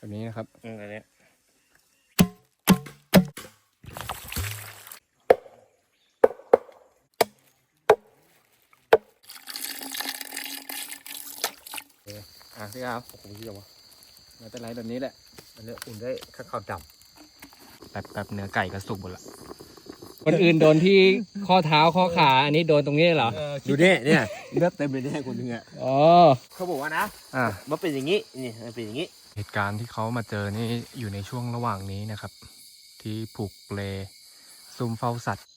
แบบนี้นะครับอืมอันเนี้ยอะพี่เอาโอ้โหเยี่ยมวะไม่เป็นไรแบบนี้แหละอันเนี้ยอุ่นได้ข้าวขาวดแบบแบบเนื้อไก่ก็สุกหมดละคนอื่นโดนที่ข้อเท้าข้อขา อันนี้โดนตรงนี้เหรอำดูเนี่ยเนี่ยเลือดเต็มเลยเนี่ยคนหนึงอะอ๋อเขาบอกว่านะอะมันเป็นอย่างนี้นี่มันเป็นอย่างนี้ เหตุการณ์ที่เขามาเจอนี่อยู่ในช่วงระหว่างนี้นะครับ ที่ผูกเปลซุ่มเฝ้าสัตว์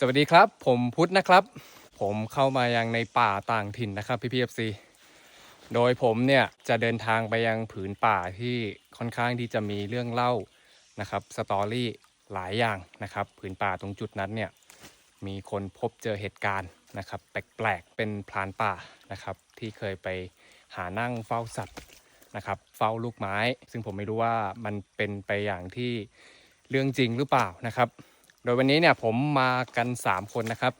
สวัสดีครับ ผมพุทธนะครับ ผมเข้ามายังในป่าต่างถิ่นนะครับพี่พีเอฟซีโดยผมเนี่ยจะเดินทางไปยังผืนป่าที่ค่อนข้างที่จะมีเรื่องเล่านะครับสตอรี่หลายอย่างนะครับ ผืนป่าตรงจุดนั้นเนี่ยมีคนพบเจอเหตุการณ์นะครับแปลกๆเป็นพรานป่านะครับ ที่เคยไปหานั่งเฝ้าสัตว์นะครับเฝ้าลูกไม้ ซึ่งผมไม่รู้ว่ามันเป็นไปอย่างที่เรื่องจริงหรือเปล่านะครับ โดยวันนี้เนี่ยผมมากัน 3 คนนะครับ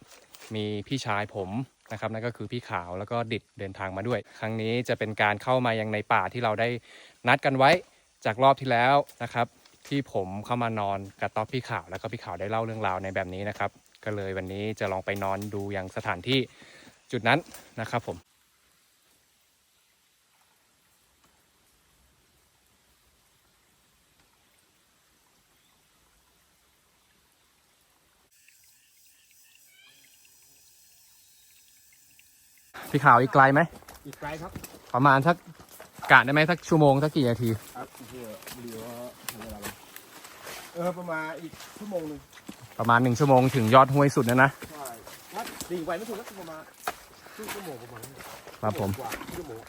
มีพี่ชายผมนะครับนั่นก็คือพี่ขาวแล้วก็ดิดเดินทางมาด้วย ครั้งนี้จะเป็นการเข้ามายังในป่าที่เราได้นัดกันไว้จากรอบที่แล้วนะครับ ที่ผมเข้ามานอนกับต๊อบพี่ขาวแล้วก็พี่ขาวได้เล่าเรื่องราวในแบบนี้นะครับ ก็เลยวันนี้จะลองไปนอนดูยังสถานที่จุดนั้นนะครับผม พี่ขาวอีกไกลไหมอีกไกลครับประมาณสักกะได้ไหมสักชั่วโมงสักกี่นาทีครับเพื่อเหลือทำเวลาเลยเออประมาณอีกชั่วโมงหนึงประมาณหนึ่งชั่วโมงถึงยอดห้วยสุดนะนะใช่ครับดิ่งไปไม่ถูกแล้วประมาณครึ่งชั่วโมงประมาณนี้ครับผมกว่าครึ่งชั่วโมง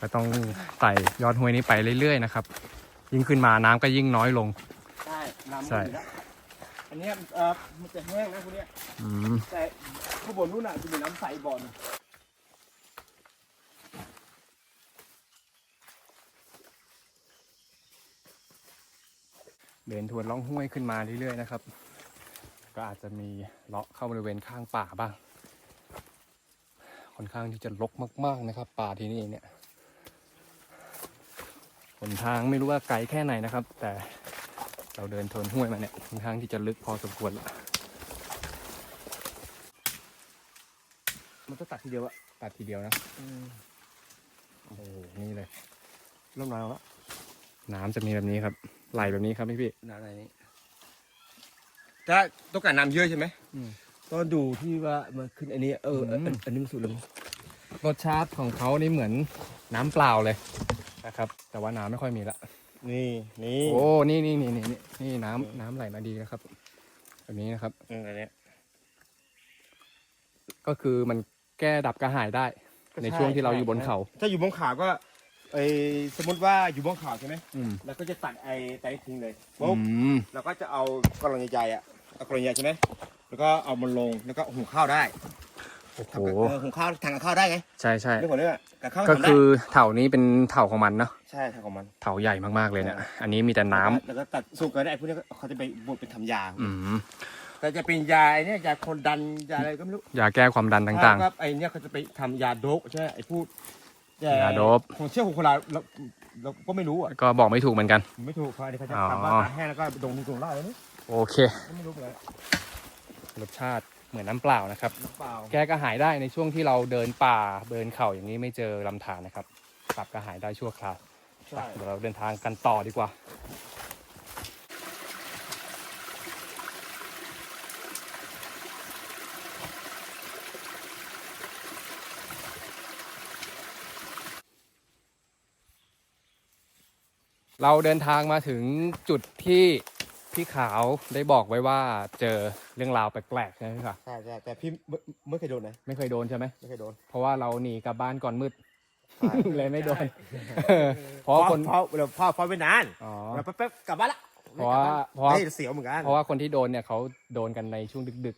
ก็ต้องไต่ยอดห้วยนี้ไปเรื่อยๆนะครับ ยิ่งขึ้นมาน้ำก็ยิ่งน้อยลง ใช่น้ำใช่ มันอยู่แล้วอันเนี้ยเออมันจะแห้งนะคุณเนี้ยอืมแต่ข้างบนนู้นน่ะจะมีน้ำใสบ่อหนง เดินทวนล่องห้วยขึ้นมาเรื่อยๆนะครับ ก็อาจจะมีเลาะเข้าบริเวณข้างป่าบ้าง ค่อนข้างที่จะรกมากๆนะครับ ป่าที่นี่เนี่ยหนทางไม่รู้ว่าไกลแค่ไหนนะครับ แต่เราเดินทวนห้วยมาเนี่ยค่อนข้างที่จะลึกพอสมควรละมันจะตัดทีเดียวอะตัดทีเดียวนะโอ้โหนี่เลยเริ่มนานแล้วน้ำจะมีแบบนี้ครับ ไหลแบบนี้ครับพี่พี่นานอะไรนี้ถ้าต้องการน้ำเยอะใช่ไหมอืม ต้องดูที่ว่ามันขึ้นอันนี้เอออันอืมอันนี้มันสุดแล้วมั้งรสชาติของเขานี่เหมือนน้ำเปล่าเลยนะครับ แต่ว่าน้ำไม่ค่อยมีละ นี่นี่โอ้ นี่นี่นี่นี่นี่นี่น้ำน้ำไหลมาดีนะครับ แบบนี้นะครับ อืมอันเนี้ย ก็คือมันแก้ดับกระหายได้ในช่วงที่เราอยู่บนเขา ถ้าอยู่บนเขาก็ ไอสมมติว่าอยู่บนเขาใช่ไหมอืมแล้วก็จะตัดไอ้ไตทิ้งเลยอืปุ๊บมแล้วก็จะเอากระลองใหญ่ๆอะเอากระลองใหญ่ใช่ไหมแล้วก็เอามันลงแล้วก็หุงข้าวได้โอ้โหทำกับเออหุงข้าวทางกับข้าวได้ไงใช่ใช่เรื่องของเรื่องอะกับข้าวก็ทำได้คือเถานี้เป็นเถาของมันเนาะใช่ทางของมัน เถาใหญ่มากๆเลยเนี่ย อันนี้มีแต่น้ำแล้วก็ตัดสุกกันได้ไอ้พวกนี้ก็เขาจะไปบดเป็นทำยา อืมแต่จะเป็นยาไอ้เนี่ยยาคนดันยาอะไรก็ไม่รู้ยาแก้ความดันต่างครับไอ้เนี่ยเขาจะไปทำยาโดปใช่ไหมไอ้พูด ยาโดปของเชื่อของคนเราเราเราก็ไม่รู้อะๆก็บอกไม่ถูกเหมือนกัน ไม่ถูกเขาอันนี้เขาจะอ๋อทำว่าตากแห้งแล้วก็ดงดงเหล่าแล้วนี่โอเค ไม่รู้เหมือนกันรสชาติเหมือนน้ำเปล่านะครับหรือเปล่าแก้กระหายได้ในช่วงที่เราเดินป่าเดินเขาอย่างนี้ไม่เจอลำธารนะครับปรับกระหายได้ชั่วคราวใช่ เดี๋ยวเราเดินทางกันต่อดีกว่า เราเดินทางมาถึงจุดที่พี่ขาวได้บอกไว้ว่าเจอเรื่องราวแปลกๆใช่ไหมครับใช่ใช่แต่พี่ไม่ไม่เคยโดนนะไม่เคยโดนใช่ไหมไม่เคยโดนเพราะว่าเราหนีกลับบ้านก่อนมืด เลยไม่โดนเออเพราะว่าคน เพราะเราพ่อพ่อไม่นานอ๋อ เราแป๊บๆกลับบ้านละเพราะว่าเพราะว่าเฮ้ยเสียวเหมือนกันเพราะว่าคนที่โดนเนี่ยเขาโดนกันในช่วงดึก ดึก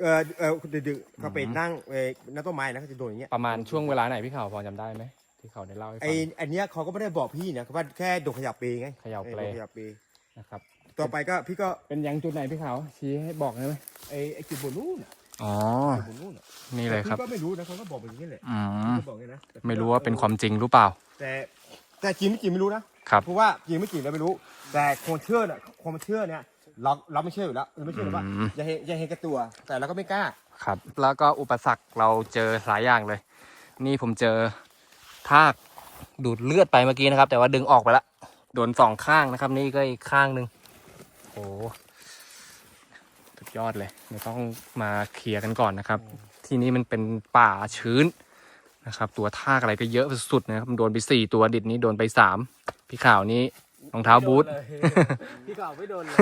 เออเออดึกๆเขาไปนั่งเออนั่งต้นไม้นะเขาจะโดนอย่างเงี้ย ๆ ประมาณช่วงเวลาไหนพี่ข่าวพอจำได้ไหม ที่เขาได้เล่าให้ไอฟัง อันเนี้ยเขาก็ไม่ได้บอกพี่นะเขาว่าแค่โดนขยับเปไงเขย่าเปลออโดนขยับเปนะครับ ต่อไปก็พี่ก็เป็นยังจุดไหนพี่ข่าวชี้ให้บอกได้ไหมไอไอจุดบนนู้นน่ะอ๋อ จุดบนนู้นน่ะนี่เลยครับ พี่ก็ไม่รู้นะเขาก็บอกแบบนี้แหละอืม เขาบอกอย่างนี้นะแต่พี่ไม่รู้ว่าเป็นความจริงหรือเปล่า แต่แต่จริงไม่จริงไม่รู้นะครับ เพราะว่าจริงไม่จริงเราไม่รู้ แต่คนเชื่อน่ะคนเชื่อเนี่ยเราเราไม่เชื่ออยู่แล้วเราไม่เชื่อหรอกว่าอืม อย่าเห็นอย่าเห็นกับตัว แต่เราก็ไม่กล้า ครับ แล้วก็อุปสรรคเราเจอหลายอย่างเลย นี่ผมเจอ ทากดูดเลือดไปเมื่อกี้นะครับ แต่ว่าดึงออกไปละโดนสองข้างนะครับ นี่ก็อีกข้างหนึ่งโอ้สุดยอดเลยเดี๋ยวต้องมาเคลียร์กันก่อนนะครับ ที่นี่มันเป็นป่าชื้นนะครับ ตัวทากอะไรก็เยอะสุดๆนะครับมันโดนไปสี่ตัวดิดนี้โดนไปสามพี่ข่าวนี้รองเท้าบูทพี่เก่าไม่โดนเลย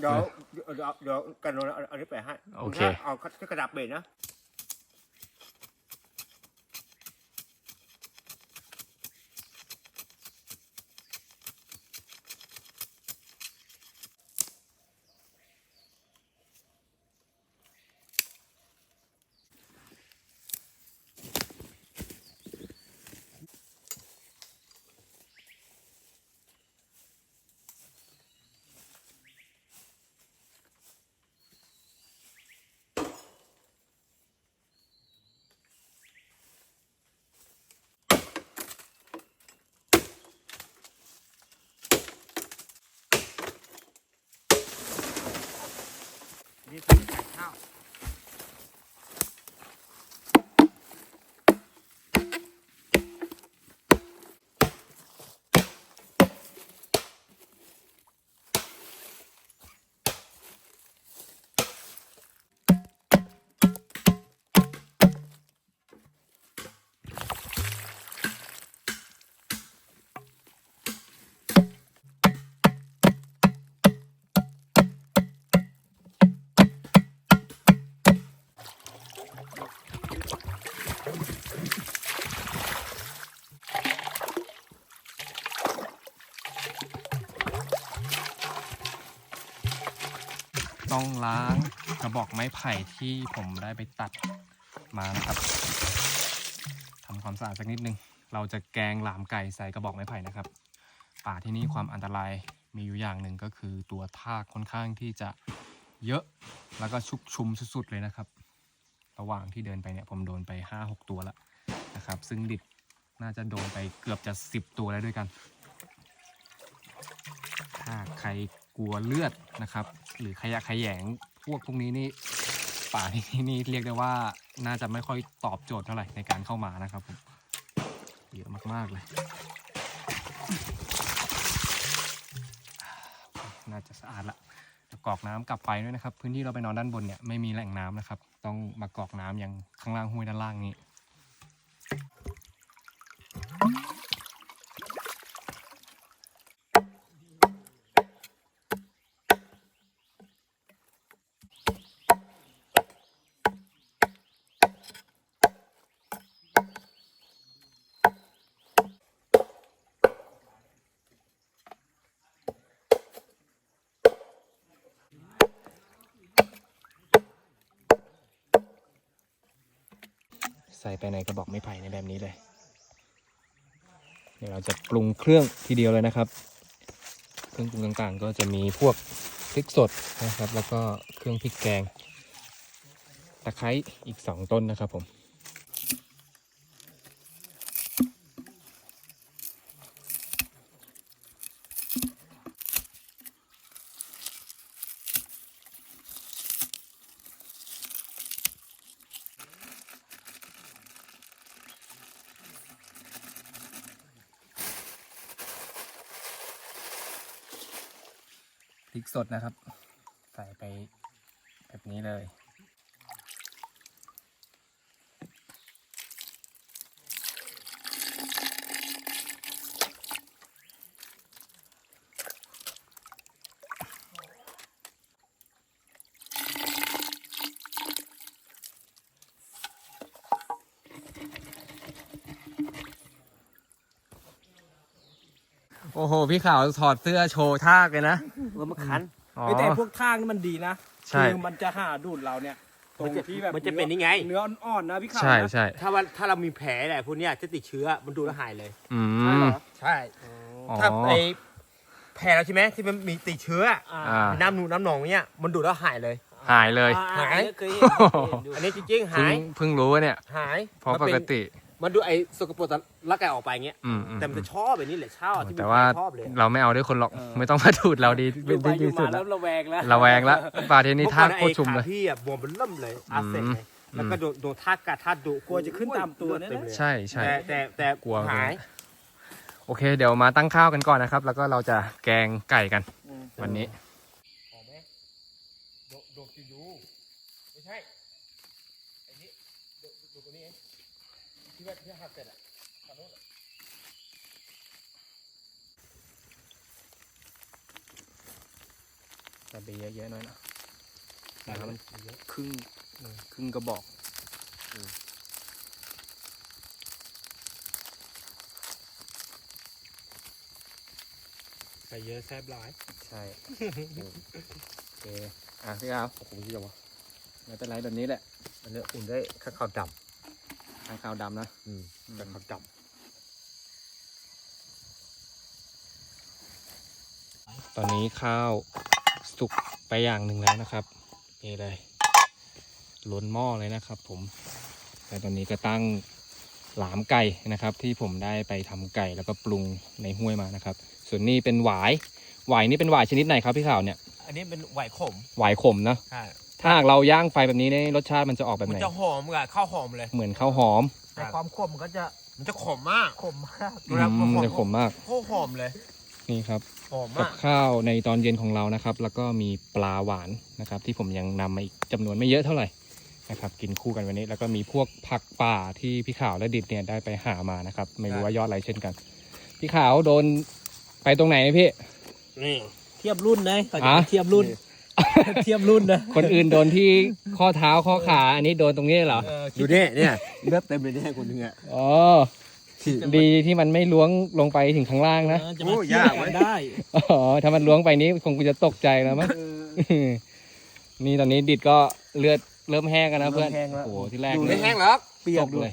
เดี๋ยวเดี๋ยวเดี๋ยวเดี๋ยวกันโดนเอาอันนี้ไปให้โอเคเอากระดาษเบรนะ นี่คือไก่ข้าว ต้องล้างกระบอกไม้ไผ่ที่ผมได้ไปตัดมานะครับทำความสะอาดสักนิดนึง เราจะแกงหลามไก่ใส่กระบอกไม้ไผ่นะครับ ป่าที่นี่ความอันตรายมีอยู่อย่างหนึ่งก็คือตัวทากค่อนข้างที่จะเยอะแล้วก็ชุกชุมสุดๆเลยนะครับ ระหว่างที่เดินไปเนี่ยผมโดนไป 5-6 ตัวแล้วนะครับ ซึ่งดิดน่าจะโดนไปเกือบจะ 10 ตัวแล้วด้วยกัน ถ้าใคร กลัวเลือดนะครับ หรือขยะแขยงพวกพวกนี้นี่ป่าที่นี่นี่เรียกได้ว่าน่าจะไม่ค่อยตอบโจทย์เท่าไหร่ในการเข้ามานะครับผมเยอะมากๆเลย น่าจะสะอาดละกรอกน้ำกลับไปด้วยนะครับ พื้นที่เราไปนอนด้านบนเนี่ยไม่มีแหล่งน้ำนะครับ ต้องมากรอกน้ำอย่างข้างล่างห้วยด้านล่างนี้ ใส่ไปในกระบอกไม้ไผ่ในแบบนี้เลย เดี๋ยวเราจะปรุงเครื่องทีเดียวเลยนะครับ เครื่องปรุงต่างๆ ก็จะมีพวกพริกสดนะครับ แล้วก็เครื่องพริกแกงตะไคร้อีก 2 ต้นนะครับผม สดนะครับ ใส่ไปแบบนี้เลย โอ้โห พี่ขาวถอดเสื้อโชว์ท่าเลยนะ เออมันคัน อ๋อเฮ้ยแต่พวกทางนี่มันดีนะใช่ คือมันจะหาดูดเราเนี่ยตรงที่แบบมันจะเป็นยังไง เนื้ออ่อนๆนะพี่ขาวใช่นะใช่ถ้าว่าถ้าเรามีแผลอะไรพวกเนี้ยจะติดเชื้อมันดูแลวหายเลย อืใช่ม เหรอใช่ อ๋อ ถ้าไอแผลเราใช่ไหมที่มันมีติดเชื้ออ่าอ่าน้ำหนูน้ำหนองเนี้ยมันดูดแล้วหายเลย หายเลยอ่หาย เคยเห็นเคยเห็นอยู่อันนี้จริงๆเพิ่หางยเพิ่งรู้ว่าเนี่ย หายเพราะมันปป็นกติ มันดูไอ้สกปรกจากร่างกายออกไปเงี้ย อืมอืมแต่มันจะชอบแบบนี้แหละชอบที่มีแต่ว่าชอบเลยเราไม่เอาด้วยคนหรอก ไม่ต้องมาดูดเราดีอยู่ไปดีอที่ยู่สุมาดแล้แล้ววระแวงแล้วระแวงละปลาเทนนี่เมื่อทาก่อกนโคไอ้ตรชุมเลยขาพี่อะบวมเป็นล่มเลยอาเซนอืมเลยแล้วก็โดนโดนทากกัดทากดุกลัวจะขึ้นตามตัวเนี่ยนะ ใช่ใช่ แต่แต่แต่กลัว หาย โอเค เดี๋ยวมาตั้งข้าวกันก่อนนะครับ แล้วก็เราจะแกงไก่กันอืมวันนี้ หอมไหมโดโดกินดูไม่ใช่ไอ้นี่โดโดตัวนี้เองที่ว่าที่หักเสร็จอะทางโน้นอะ จะไป เยอะๆหน่อยนะน้ำมันครึ่งครึ่งกระบอกใส่เยอะแซ่บร้าย ใช่โอเคอะพี่ครับโอ้โหเยี่ยมวะไม่เป็นไรแบบนี้แหละอันนี้อุ่นได้ข้าวขาวดทางขาวดำนะำอืมแต่ขาวดตอนนี้ข้าว สุกไปอย่างหนึ่งแล้วนะครับ นี่เลยล้นหม้อเลยนะครับ ผมแต่ตอนนี้ก็ตั้งหลามไก่นะครับ ที่ผมได้ไปทำไก่แล้วก็ปรุงในห้วยมานะครับ ส่วนนี้เป็นหวายหวายนี่เป็นหวายชนิดไหนครับพี่ข่าวเนี่ย อันนี้เป็นไหวขมหวายขมนะใช่ถ้าหากเราย่างไฟแบบนี้เนี่ยรสชาติมันจะออกแบบมันไหนจะหอมกับข้าวหอมเลย เหมือนข้าวหอมแต่ความขมมันก็จะมันจะขมมากขมมากดูแล้วอืมมันจะขมมากโคตรหอมเลย นี่ครับ หอมกับมากข้าวในตอนเย็นของเรานะครับ แล้วก็มีปลาหวานนะครับ ที่ผมยังนำมาอีกจำนวนไม่เยอะเท่าไหร่นะครับ กินคู่กันวันนี้ แล้วก็มีพวกผักป่าที่พี่ขาวและดิดเนี่ยได้ไปหามานะครับ ไม่รู้ว่ายอดอะไรเช่นกัน พี่ขาวโดนไปตรงไหนพี่ นี่ เทียบรุ่นนะเขาจะอะ เทียบรุ่น เทียบรุ่นนะ คนอื่นโดนที่ข้อเท้าข้อขา อันนี้โดนตรงนี้เหรอเออำดูเนี่ยเนี่ยเลือดเต็มเลยเนี่ยคนหนึงอะอ๋อ ดีที่มันไม่ล้วงลงไปถึงข้างล่างนะเออจะมาโอ้เทียบยากกัเว้ยนได้ อ๋อถ้ามันล้วงไปนี้คงจะตกใจแล้วมั้งนี่ตอนนี้ดิดก็เลือดเริ่มแห้งกันนะเพื่อนเริ่มแห้งแล้ว โอ้โหที่แรกดูเลไม่ยแห้งหรอกเปียตกกด้เลวยย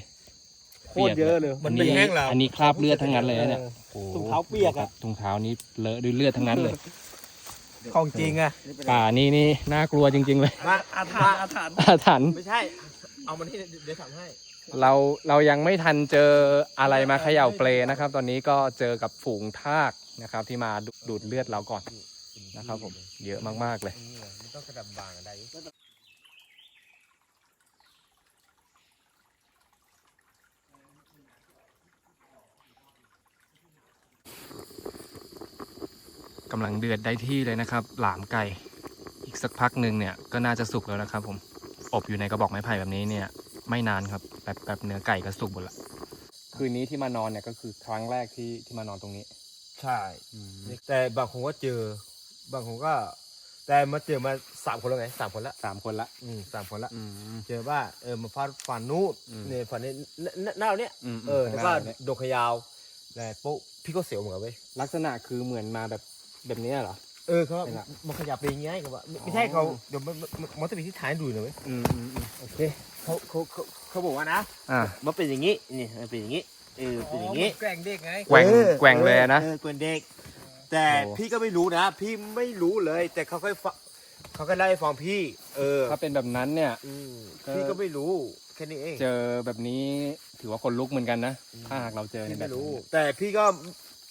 โคตรเยอะเลย มันไม่แห้งหรอก อันนี้คราบเลือดทั้งนั้นเลยนะเนี่ยออถุงเท้าเปียกอะ ถุงเท้านี้เลอะด้วยเลือดทั้งนั้นเลย ของจริงอะป่านี่นี่น่ากลัวจริง ๆ เลย มาอาถรรพ์อาถรรพ์อาถรรพ์ไม่ใช่ เอามันที่เดี๋ยวทำให้ เราเรายังไม่ทันเจออะไรมาเขย่าเปลนะครับ ตอนนี้ก็เจอกับฝูงทากนะครับ ที่มาดูดเลือดเราก่อนนะครับผมเยอะมากๆเลยต้องกระดับบางอะไรกำลังเดือดได้ที่เลยนะครับ หลามไก่ อีกสักพักหนึ่งเนี่ยก็น่าจะสุกแล้วนะครับผม อบอยู่ในกระบอกไม้ไผ่แบบนี้เนี่ย ไม่นานครับแบบแบบเนื้อไก่ก็สุกหมดละคืนนี้ที่มานอนเนี่ยก็คือครั้งแรกที่ที่มานอนตรงนี้ ใช่ แต่บางคนก็เจอ บางคนก็ แต่มาเจอมาสามคนแล้วไงสามคนละสามคนละอืมสามคนละอืมเจอว่าเออมาฟาดฟันนู้นอืมเนี่ยฟันนี้หน้าหน้าเราเนี้ยอืมเออข้างแล้วก็หน้าเนี่ยโดนขยาวแล้วปุ๊บพี่ก็เสียวเหมือนกันเว้ยลักษณะคือเหมือนมาแบบแบบเนี้ยเหรอเออเขาเป็นอะมันขยับไปอย่างเงี้ยกับว่าไม่ไม่ใช่เขาเดี๋ยวมันมันมันจะมีที่ท้ายดูหน่อยเว้ยอืมอืมอืมโอเค เขาเขาเขาเขาบอกว่านะอ่า มันเป็นอย่างงี้นี่มันเป็นอย่างงี้เออเป็นอย่างงี้แกล้งเด็กไงแกว่งออแกว่งเลยนะออแกว่งเด็ก แต่โอ้ พี่ก็ไม่รู้นะ พี่ไม่รู้เลย แต่เขาค่อยฟังเขาก็ไล่าให้ฟังพี่ เออถ้าเป็นแบบนั้นเนี่ย อืมก็ พี่ก็ไม่รู้ แค่นี้เองเจอแบบนี้ถือว่าคนลุกเหมือนกันนะ ถ้าหากเราเจอในพี่แบบไม่รู้นี้แต่พี่ก็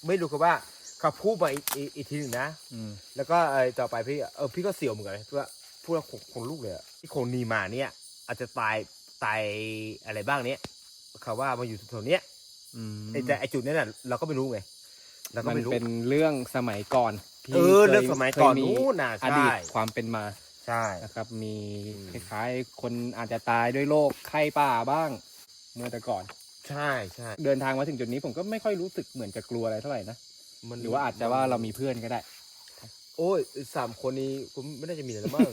ไม่รู้ครับว่าเขาพูดมาอีกอีกอีกทีหนึ่งนะ อืมแล้วก็ไอ้ต่อไปพี่เออพี่ก็เสียวเหมือนกันเพราะว่าพูดแล้วขนขนลุกเลยอะที่โคนนีมาเนี่ย อาจจะตายตายอะไรบ้างเนี้ยเขาว่ามาอยู่แถวๆเนี้ยอืมไอ้แต่ไอ้จุดนั้นน่ะเราก็ไม่รู้ไงเราก็มันไม่รู้ เป็นเรื่องสมัยก่อนที่เออคเรื่องสมัยก่อนเคนู้นน่ะอดีตใช่ความเป็นมาใช่ นะครับ มีอืม คล้ายๆ คนอาจจะตายด้วยโรคไข้ป่าบ้าง เมื่อแต่ก่อน ใช่ใช่เดินทางมาถึงจุดนี้ผมก็ไม่ค่อยรู้สึกเหมือนจะกลัวอะไรเท่าไหร่นะมันหรือว่าอาจจะว่าเรามีเพื่อนก็ได้ โอ้ยสามคนนี้ผมไม่น่าจะมีอะไรแล้วมั้ง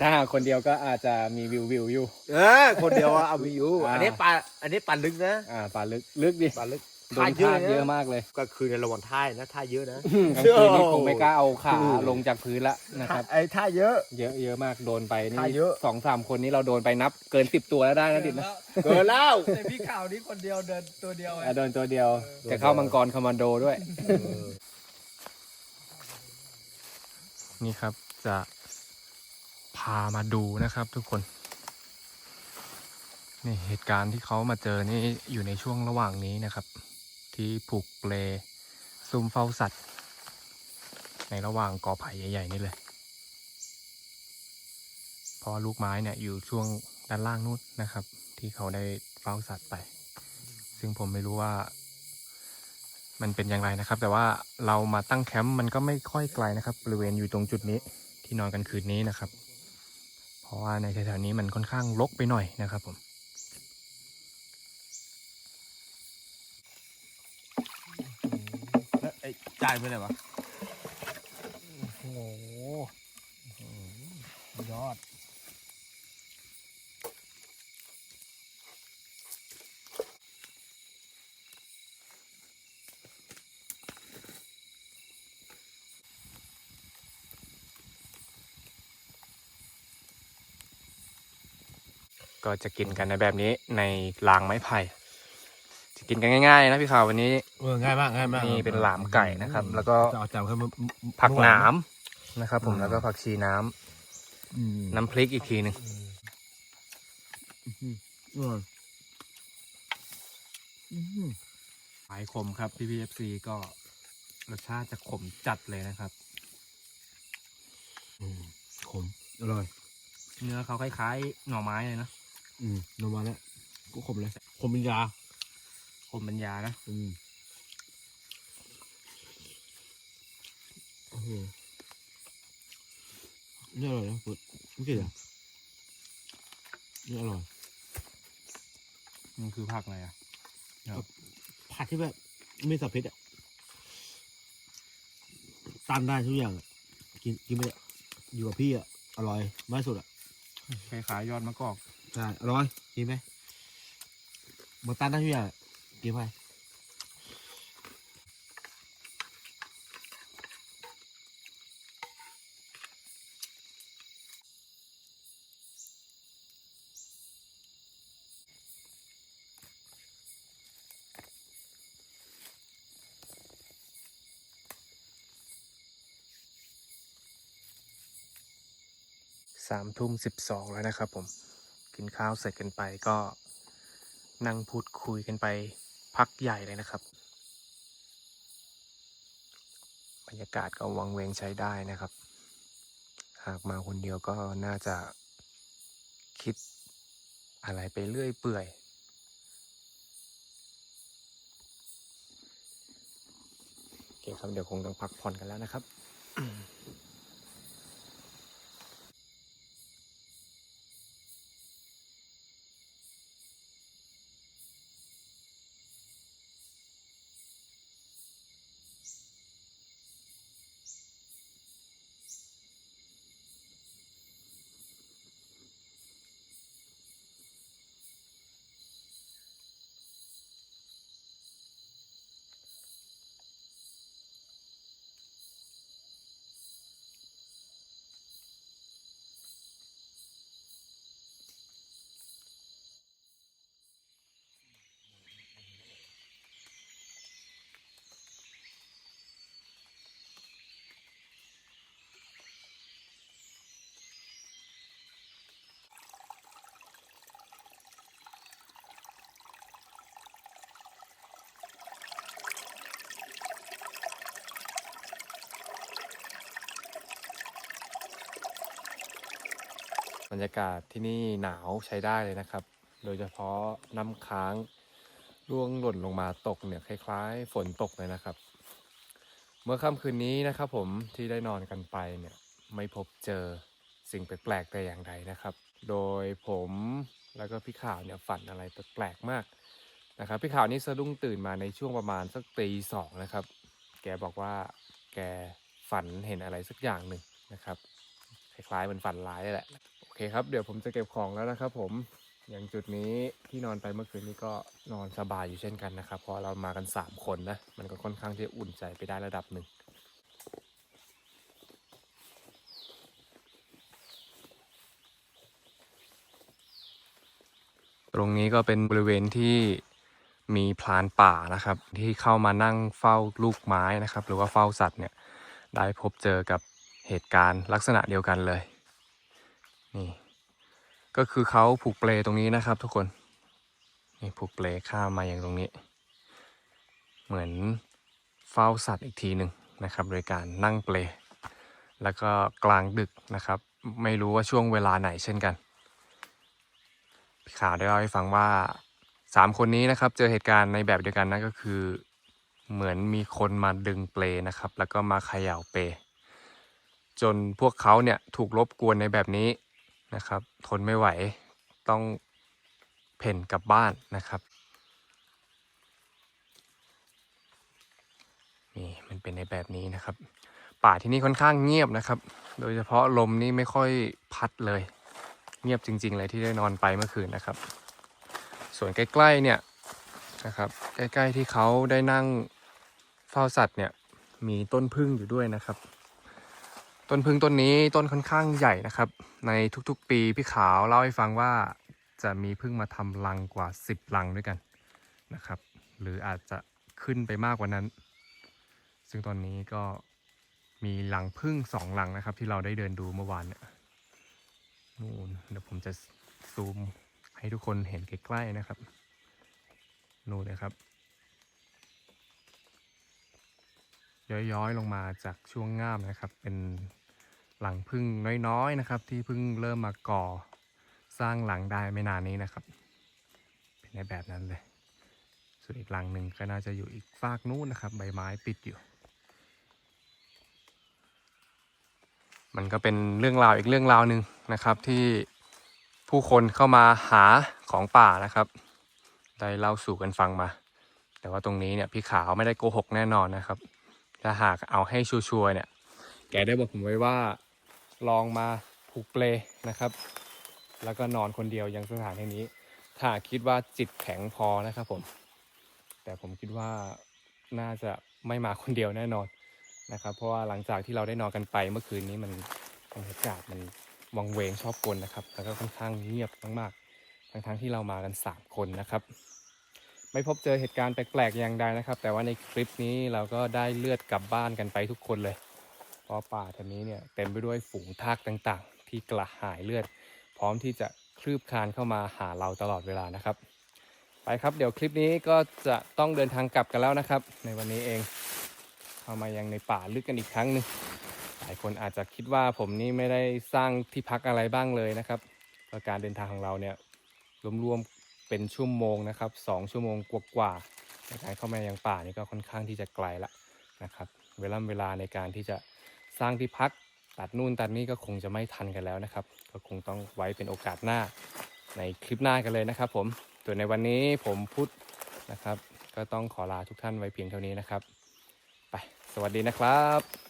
ถ้าหากคนเดียวก็อาจจะมีวิววิวอยู่ เออคนเดียวอะเอามีอยู่อ่า อันนี้ปลาอันนี้ปลาลึกนะอ่าป่าลึกลึกดิปลาลึกโดนทากเยอะมากเลยก็คือในระหว่างท่ายนะท่าเยอะนะ กลางคืนนี่คงไม่กล้าเอาขาลงจากพื้นละนะครับ ไอ้ท่าเยอะ เยอะเยอะมากโดนไปนี่ทากเยอะ สองสามคนนี้เราโดนไปนับเกินสิบตัวแล้วได้นะดิดนะเกินแล้ว แต่พี่ข่าวนี้คนเดียวเดินตัวเดียวไงอะโดนตัวเดียวจะเข้ามังกรคอมมานโดด้วย นี่ครับ จะ พามาดูนะครับทุกคน นี่เหตุการณ์ที่เขามาเจอนี่อยู่ในช่วงระหว่างนี้นะครับ ที่ผูกเปลซุ่มเฝ้าสัตว์ ในระหว่างกอไผ่ใหญ่ ๆ นี่เลยเพราะลูกไม้เนี่ยอยู่ช่วงด้านล่างนู้นนะครับ ที่เขาได้เฝ้าสัตว์ไป ซึ่งผมไม่รู้ว่ามันเป็นอย่างไรนะครับ แต่ว่าเรามาตั้งแคมป์มันก็ไม่ค่อยไกลนะครับ บริเวณอยู่ตรงจุดนี้ที่นอนกันคืนนี้นะครับ ราะว่าในแถวๆนี้มันค่อนข้างรกไปหน่อยนะครับผมไอ้จ่ายไปไหนวะ โอ้โหยอด ก็จะกินกันในแบบนี้ในรางไม้ไผ่จะกินกันง่ายๆนะพี่ข่าววันนี้เออง่ายมากง่ายมากนี่เป็นหลามไก่นะครับ แล้วก็จะเอาจำขึ้นมาผักหนามนะครับ ผมแล้วก็ผักชีน้ำอืมน้ำพริกอีกทีหนึ่งอืมอืมหายขมครับพี่พีเอฟซีก็รสชาติจะขมจัดเลยนะครับอืมขมอร่อย เนื้อเขาคล้ายๆ หน่อไม้เลยนะ อืมนมมาแล้วก็ขมเลยขมเป็นยาขมเป็นยานะ อืมโอ้โหนี่อร่อยนะปุ๊ดไม่เกลียดอะนี่อร่อยมันคือผักอะไรอะผัดที่แบบไม่สับเผ็ดอะต้านได้ทุกอย่างอะกินกินไปเลยอยู่กับพี่อะอร่อยมากสุดอะคล้ายๆยอดมะกอก ใช่อร่อยกินไหมมาต้านได้ทุกอย่างอะกินไปสามทุ่มสิบสองแล้วนะครับผม กินข้าวเสร็จกันไปก็นั่งพูดคุยกันไปพักใหญ่เลยนะครับ บรรยากาศก็วังเวงใช้ได้นะครับ หากมาคนเดียวก็น่าจะคิดอะไรไปเรื่อยเปื่อย โอเคครับ เดี๋ยวคงต้องพักผ่อนกันแล้วนะครับ บรรยากาศที่นี่หนาวใช้ได้เลยนะครับ โดยเฉพาะน้ำค้างร่วงหล่นลงมาตกเนี่ยคล้าย ๆ ฝนตกเลยนะครับ เมื่อค่ำคืนนี้นะครับ ผมที่ได้นอนกันไปเนี่ยไม่พบเจอสิ่งแปลกๆแต่อย่างใดนะครับ โดยผมแล้วก็พี่ข่าวเนี่ยฝันอะไรแปลกๆมากนะครับ พี่ข่าวนี่สะดุ้งตื่นมาในช่วงประมาณสักตีสองนะครับ แกบอกว่าแกฝันเห็นอะไรสักอย่างหนึ่งนะครับ คล้ายๆเหมันฝันร้ายแหละ เคครับ เดี๋ยวผมจะเก็บของแล้วนะครับผมอย่างจุดนี้ที่นอนไปเมื่อคืนนี้ก็นอนสบายอยู่เช่นกันนะครับเพราะเรามากัน 3 คนนะ มันก็ค่อนข้างที่จะอุ่นใจไปได้ระดับหนึ่งตรงนี้ก็เป็นบริเวณที่มีพรานป่านะครับ ที่เข้ามานั่งเฝ้าลูกไม้นะครับ หรือว่าเฝ้าสัตว์เนี่ยได้พบเจอกับเหตุการณ์ลักษณะเดียวกันเลย นี่ ก็คือเขาผูกเปลตรงนี้นะครับ ทุกคน นี่ผูกเปลข้ามมาอย่างตรงนี้ เหมือนเฝ้าสัตว์อีกทีหนึ่งนะครับ โดยการนั่งเปล แล้วก็กลางดึกนะครับ ไม่รู้ว่าช่วงเวลาไหนเช่นกันข่าวได้เล่าให้ฟังว่าสามคนนี้นะครับ เจอเหตุการณ์ในแบบเดียวกันนั่นก็คือเหมือนมีคนมาดึงเปลนะครับ แล้วก็มาเขย่าเปลจนพวกเขาเนี่ยถูกรบกวนในแบบนี้ นะครับ ทนไม่ไหวต้องเพ่นกลับบ้านนะครับนี่มันเป็นในแบบนี้นะครับ ป่าที่นี่ค่อนข้างเงียบนะครับ โดยเฉพาะลมนี่ไม่ค่อยพัดเลย เงียบจริง ๆ เลยที่ได้นอนไปเมื่อคืนนะครับ ส่วนใกล้ๆเนี่ยนะครับ ใกล้ๆที่เขาได้นั่งเฝ้าสัตว์เนี่ยมีต้นพึ่งอยู่ด้วยนะครับ ต้นพึ่งต้นนี้ต้นค่อนข้างใหญ่นะครับ ในทุกๆ ปีพี่ขาวเล่าให้ฟังว่าจะมีพึ่งมาทำรังกว่า 10รังด้วยกันนะครับ หรืออาจจะขึ้นไปมากกว่านั้น ซึ่งตอนนี้ก็มีหลังพึ่งสองหลังนะครับ ที่เราได้เดินดูเมื่อวานเนี่ยนู่นเดี๋ยวผมจะซูมให้ทุกคนเห็นใกล้ๆนะครับนู่นเลยครับ ย้อยๆลงมาจากช่วงง่ามนะครับ เป็น หลังพึ่งน้อยๆนะครับ ที่เพิ่งเริ่มมาก่อสร้างหลังได้ไม่นานนี้นะครับ เป็นในแบบนั้นเลย ส่วนอีกหลังหนึ่งก็น่าจะอยู่อีกฟากนู้นนะครับ ใบไม้ปิดอยู่ มันก็เป็นเรื่องราวอีกเรื่องราวหนึ่งนะครับ ที่ผู้คนเข้ามาหาของป่านะครับ ได้เล่าสู่กันฟังมา แต่ว่าตรงนี้เนี่ยพี่ขาวไม่ได้โกหกแน่นอนนะครับถ้าหากเอาให้ชัวร์เนี่ย แกได้บอกผมไว้ว่า ลองมาผูกเปลนะครับ แล้วก็นอนคนเดียวยังสถานที่นี้ ถ้าคิดว่าจิตแข็งพอนะครับผม แต่ผมคิดว่าน่าจะไม่มาคนเดียวแน่นอนนะครับ เพราะว่าหลังจากที่เราได้นอนกันไปเมื่อคืนนี้มันบรรยากาศมันวังเวงชอบกลนะครับ แล้วก็ค่อนข้างเงียบมากๆทั้งๆที่เรามากัน 3 คนนะครับไม่พบเจอเหตุการณ์แปลกๆอย่างใดนะครับ แต่ว่าในคลิปนี้เราก็ได้เลือดกลับบ้านกันไปทุกคนเลย ราะป่าแถวนี้เนี่ยเต็มไปด้วยฝูงทากต่างๆ ที่กระหายเลือด พร้อมที่จะคลืบคลานเข้ามาหาเราตลอดเวลานะครับ ไปครับเดี๋ยวคลิปนี้ก็จะต้องเดินทางกลับกันแล้วนะครับ ในวันนี้เองเข้ามายังในป่าลึกกันอีกครั้งหนึ่งหลายคนอาจจะคิดว่าผมนี่ไม่ได้สร้างที่พักอะไรบ้างเลยนะครับราการเดินทางของเราเนี่ยรวมๆเป็นชั่วโมงนะครับสองชั่วโมงกว่าๆในการเข้ามายังป่านี่ก็ค่อนข้างที่จะไกลละนะครับ เวลาเวลาในการที่จะ สร้างที่พัก ตัดนู่นตัดนี่ก็คงจะไม่ทันกันแล้วนะครับ ก็คงต้องไว้เป็นโอกาสหน้าในคลิปหน้ากันเลยนะครับ ผมส่วนในวันนี้ผมพุทธนะครับ ก็ต้องขอลาทุกท่านไว้เพียงเท่านี้นะครับ ไป สวัสดีนะครับ